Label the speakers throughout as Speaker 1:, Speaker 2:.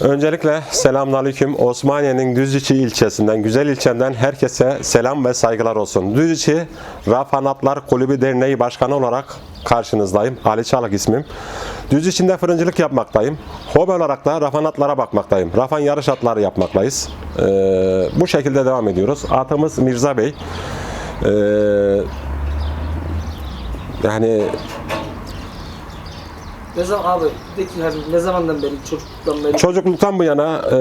Speaker 1: Öncelikle selamünaleyküm. Osmaniye'nin Düzçi ilçesinden, güzel ilçemden herkese selam ve saygılar olsun. Düzçi Rafanatlar Kulübü Derneği Başkanı olarak karşınızdayım. Ali Çalık ismim. Düz içinde fırıncılık yapmaktayım. Hobi olarak da rafanatlara bakmaktayım. Rafan yarış atları yapmaktayız. Ee, bu şekilde devam ediyoruz. Atımız Mirza Bey. Ee, yani
Speaker 2: Ne zaman abi de ki hani ne zamandan beri çocukluktan beri
Speaker 1: Çocukluktan bu yana e,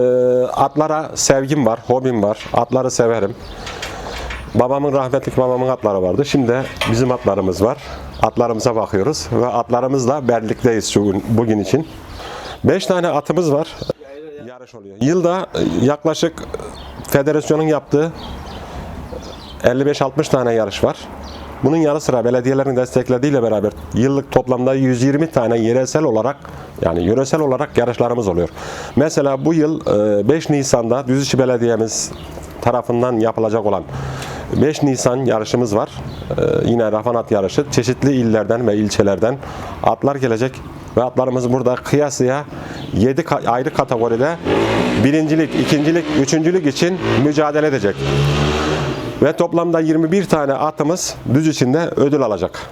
Speaker 1: atlara sevgim var, hobim var. Atları severim. Babamın rahmetlik babamın atları vardı. Şimdi bizim atlarımız var. Atlarımıza bakıyoruz ve atlarımızla birlikteyiz şu gün, bugün için. 5 tane atımız var. Yarış oluyor. Yılda e, yaklaşık federasyonun yaptığı 55-60 tane yarış var. Bunun yanı sıra belediyelerin desteklediğiyle beraber yıllık toplamda 120 tane yerelsel olarak yani yöresel olarak yarışlarımız oluyor. Mesela bu yıl e, 5 Nisan'da Düzüçi Belediye'miz tarafından yapılacak olan 5 Nisan yarışımız var. E, Yine Rafanat yarışı. Çeşitli illerden ve ilçelerden atlar gelecek ve atlarımız burada kıyasıya 7 ayrı kategoride birincilik, ikincilik, üçüncülük için mücadele edecek. Ve toplamda 21 tane atımız düz içinde ödül alacak.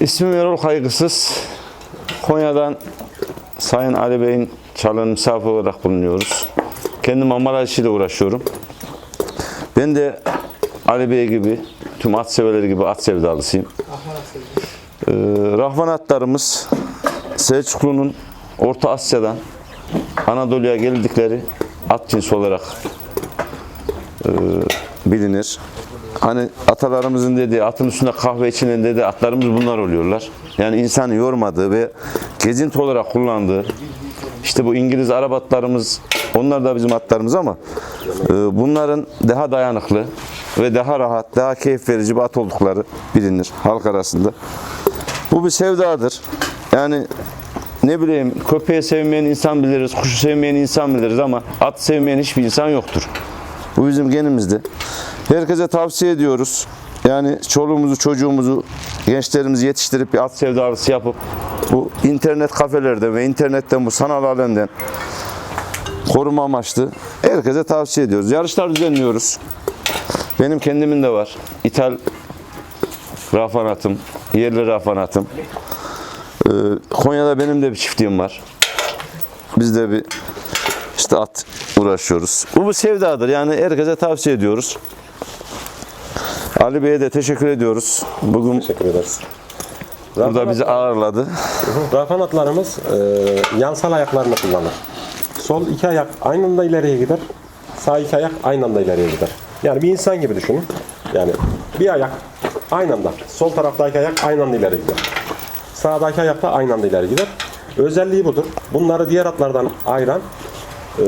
Speaker 3: İsmim Erol Kaygısız. Konya'dan Sayın Ali Bey'in çalın misafir olarak bulunuyoruz. Kendim amara işiyle uğraşıyorum. Ben de Ali Bey gibi, tüm at severleri gibi at sevdalısıyım. Ee, Rahman atlarımız Selçuklu'nun Orta Asya'dan Anadolu'ya geldikleri at cinsi olarak e, bilinir. Hani atalarımızın dediği atın üstünde kahve içilen dediği atlarımız bunlar oluyorlar. Yani insanı yormadığı ve gezinti olarak kullandığı işte bu İngiliz Arap atlarımız onlar da bizim atlarımız ama e, bunların daha dayanıklı ve daha rahat, daha keyif verici bir at oldukları bilinir halk arasında. Bu bir sevdadır. Yani ne bileyim köpeği sevmeyen insan biliriz, kuşu sevmeyen insan biliriz ama at sevmeyen hiçbir insan yoktur. Bu bizim genimizde. Herkese tavsiye ediyoruz. Yani çoluğumuzu, çocuğumuzu, gençlerimizi yetiştirip bir at sevdalısı yapıp bu internet kafelerden ve internetten bu sanal alemden koruma amaçlı herkese tavsiye ediyoruz. Yarışlar düzenliyoruz. Benim kendimin de var. İthal rafanatım, yerli rafanatım. Ee, Konya'da benim de bir çiftliğim var. Biz de bir işte at uğraşıyoruz. Bu bir sevdadır. Yani herkese tavsiye ediyoruz. Ali Bey'e de teşekkür ediyoruz. Bugün
Speaker 1: Teşekkür ederiz.
Speaker 3: burada bizi ağırladı.
Speaker 1: Rafan atlarımız e, yansal ayaklarını kullanır. Sol iki ayak aynı anda ileriye gider. Sağ iki ayak aynı anda ileriye gider. Yani bir insan gibi düşünün. Yani bir ayak aynı anda. Sol taraftaki ayak aynı anda ileri gider. Sağdaki ayak da aynı anda ileri gider. Özelliği budur. Bunları diğer atlardan ayıran e,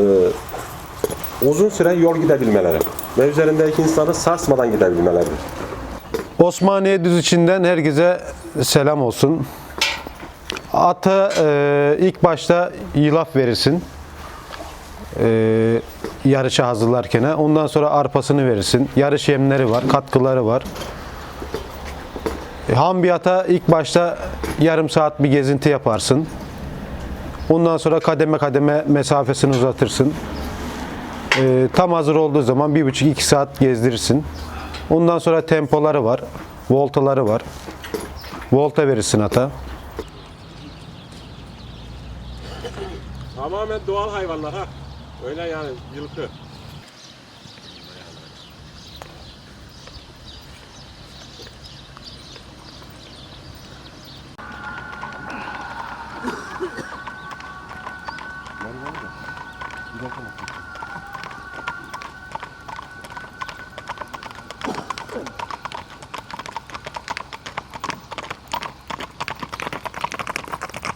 Speaker 1: uzun süre yol gidebilmeleri ve üzerindeki insanı sarsmadan gidebilmeleridir.
Speaker 4: Osmaniye düz içinden herkese selam olsun. Atı e, ilk başta yılaf verirsin. E, yarışa hazırlarken. Ondan sonra arpasını verirsin. Yarış yemleri var, katkıları var. E, ham bir ata ilk başta yarım saat bir gezinti yaparsın. Ondan sonra kademe kademe mesafesini uzatırsın. E, tam hazır olduğu zaman bir buçuk iki saat gezdirirsin. Ondan sonra tempoları var, voltaları var. Volta verirsin ata.
Speaker 1: Tamamen doğal hayvanlar ha. Öyle yani yılkı.